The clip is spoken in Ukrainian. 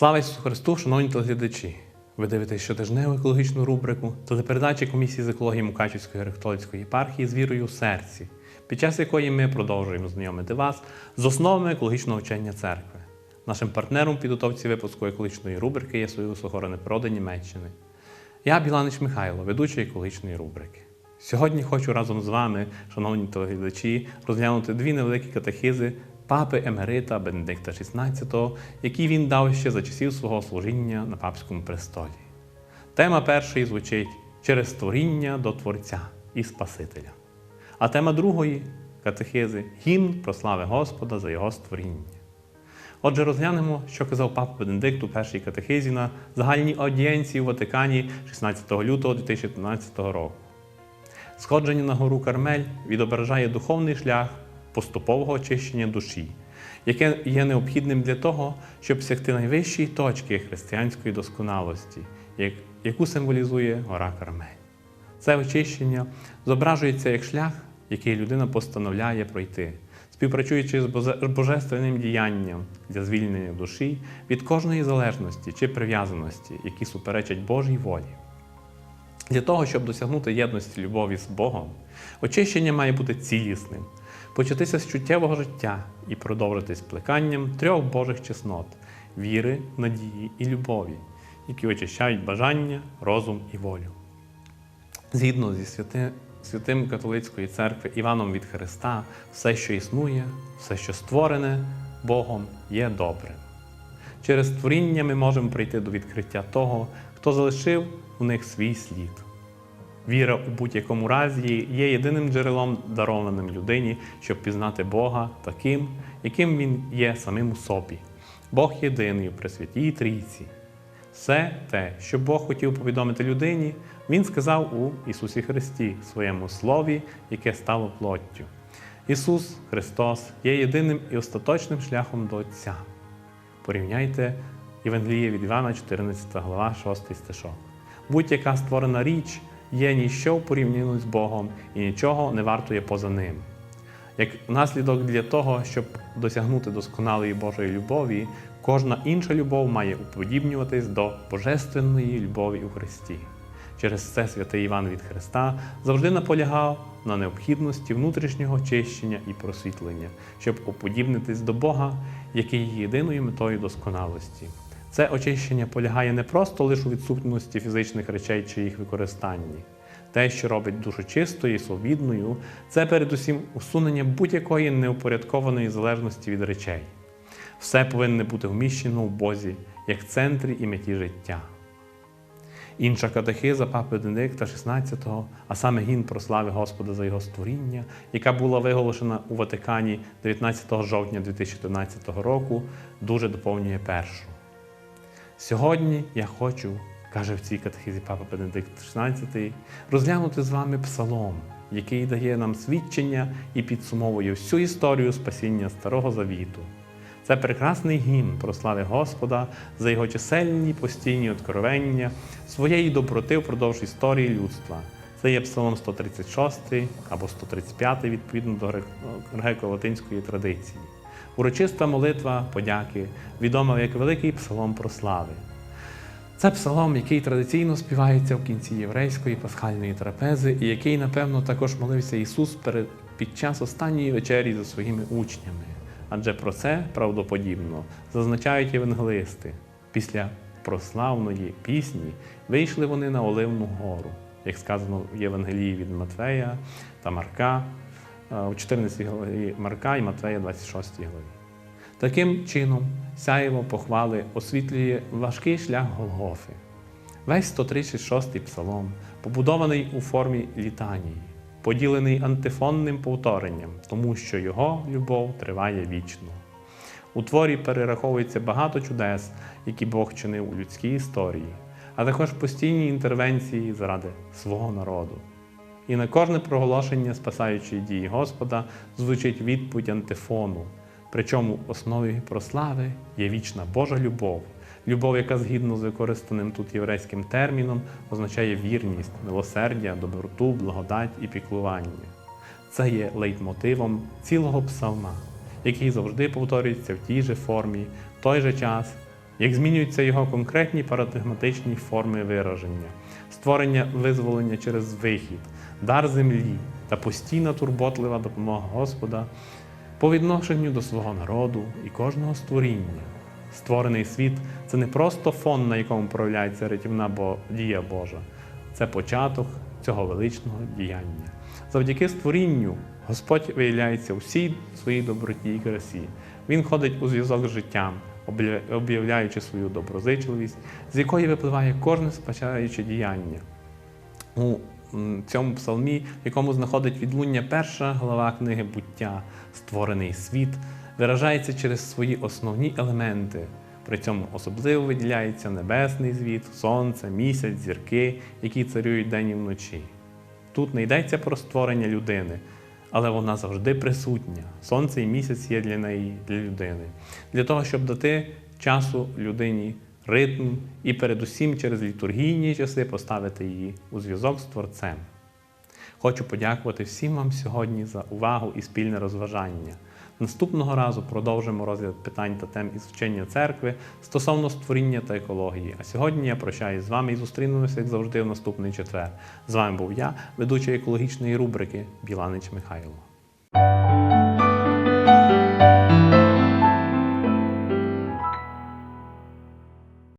Слава Ісусу Христу, шановні телеглядачі! Ви дивитесь щотижневу екологічну рубрику телепередачі комісії з екології Мукачівської греко-католицької єпархії з вірою у серці, під час якої ми продовжуємо знайомити вас з основами екологічного вчення церкви. Нашим партнером в підготовці випуску екологічної рубрики є Союз охорони природи Німеччини. Я Біланич Михайло, ведучий екологічної рубрики. Сьогодні хочу разом з вами, шановні телеглядачі, розглянути дві невеликі катехизи папи Емерита Бенедикта XVI, які він дав ще за часів свого служіння на папському престолі. Тема першої звучить через створіння до Творця і Спасителя. А тема другої катехизи гімн про слави Господа за його створіння. Отже, розглянемо, що казав папа Бенедикт у першій катехизі на загальній аудієнції у Ватикані 16 лютого 2015 року. Сходження на гору Кармель відображає духовний шлях поступового очищення душі, яке є необхідним для того, щоб сягти найвищої точки християнської досконалості, яку символізує гора Кармель. Це очищення зображується як шлях, який людина постановляє пройти, співпрацюючи з божественним діянням для звільнення душі від кожної залежності чи прив'язаності, які суперечать Божій волі. Для того, щоб досягнути єдності любові з Богом, очищення має бути цілісним, початися з чуттєвого життя і продовжитись плеканням трьох Божих чеснот віри, надії і любові, які очищають бажання, розум і волю. Згідно зі святи, святим католицької церкви Іваном від Христа, все, що існує, все, що створене Богом, є добрим. Через творіння ми можемо прийти до відкриття того, хто залишив у них свій слід. Віра у будь-якому разі є єдиним джерелом, дарованим людині, щоб пізнати Бога таким, яким Він є самим у собі. Бог єдиний у Пресвятій Трійці. Все те, що Бог хотів повідомити людині, Він сказав у Ісусі Христі, своєму Слові, яке стало плоттю. Ісус Христос є єдиним і остаточним шляхом до Отця. Порівняйте Євангеліє від Івана, 14 глава, 6 стишок. Будь-яка створена річ є ніщо в порівнянні з Богом і нічого не вартує поза ним. Як наслідок для того, щоб досягнути досконалої Божої любові, кожна інша любов має уподібнюватись до божественної любові у Христі. Через це святий Іван від Христа завжди наполягав на необхідності внутрішнього очищення і просвітлення, щоб уподібнитись до Бога, який є єдиною метою досконалості. Це очищення полягає не просто лише у відсутності фізичних речей чи їх використанні. Те, що робить душу чистою і свобідною, це передусім усунення будь-якої неупорядкованої залежності від речей. Все повинне бути вміщено в Бозі як центрі і меті життя. Інша катехиза папи Бенедикта XVI, а саме гімн про слави Господа за його створіння, яка була виголошена у Ватикані 19 жовтня 2014 року, дуже доповнює першу. Сьогодні я хочу, каже в цій катехизі папа Бенедикт XVI, розглянути з вами псалом, який дає нам свідчення і підсумовує всю історію спасіння Старого Завіту. Це прекрасний гімн про слави Господа за його чисельні постійні откровення своєї доброти впродовж історії людства. Це є Псалом 136 або 135 відповідно до греко-латинської традиції. Урочиста молитва подяки, відома як великий псалом про слави. Це псалом, який традиційно співається в кінці єврейської пасхальної трапези, і який, напевно, також молився Ісус перед, під час останньої вечері за своїми учнями. Адже про це правдоподібно зазначають євангелисти. Після прославної пісні вийшли вони на Оливну гору, як сказано в Євангелії від Матвея та Марка, у 14 главі Марка і Матвея 26 главі. Таким чином, сяєво похвали освітлює важкий шлях Голгофи. Весь 136-й псалом побудований у формі літанії, поділений антифонним повторенням, тому що його любов триває вічно. У творі перераховується багато чудес, які Бог чинив у людській історії, а також постійні інтервенції заради свого народу. І на кожне проголошення спасаючої дії Господа звучить відповідь антифону. Причому основі прослави є вічна Божа любов, любов, яка згідно з використаним тут єврейським терміном означає вірність, милосердя, доброту, благодать і піклування. Це є лейтмотивом цілого псалма, який завжди повторюється в тій же формі, в той же час як змінюються його конкретні парадигматичні форми вираження, створення визволення через вихід, дар землі та постійна турботлива допомога Господа по відношенню до свого народу і кожного створіння. Створений світ це не просто фон, на якому проявляється рятівна дія Божа, це початок цього величного діяння. Завдяки створінню Господь виявляється у всій своїй доброті і красі. Він ходить у зв'язок з життям, об'являючи свою доброзичливість, з якої випливає кожне спасаюче діяння. У цьому псалмі, в якому знаходить відлуння перша глава книги буття, створений світ, виражається через свої основні елементи. При цьому особливо виділяється небесний звіт, сонце, місяць, зірки, які царюють день і вночі. Тут не йдеться про створення людини, але вона завжди присутня. Сонце і місяць є для неї, для людини, для того, щоб дати часу людині ритм і передусім через літургійні часи поставити її у зв'язок з Творцем. Хочу подякувати всім вам сьогодні за увагу і спільне розважання. Наступного разу продовжимо розгляд питань та тем із вчення церкви стосовно створіння та екології. А сьогодні я прощаюсь з вами і зустрінемося, як завжди, в наступний четвер. З вами був я, ведучий екологічної рубрики Біланич Михайло.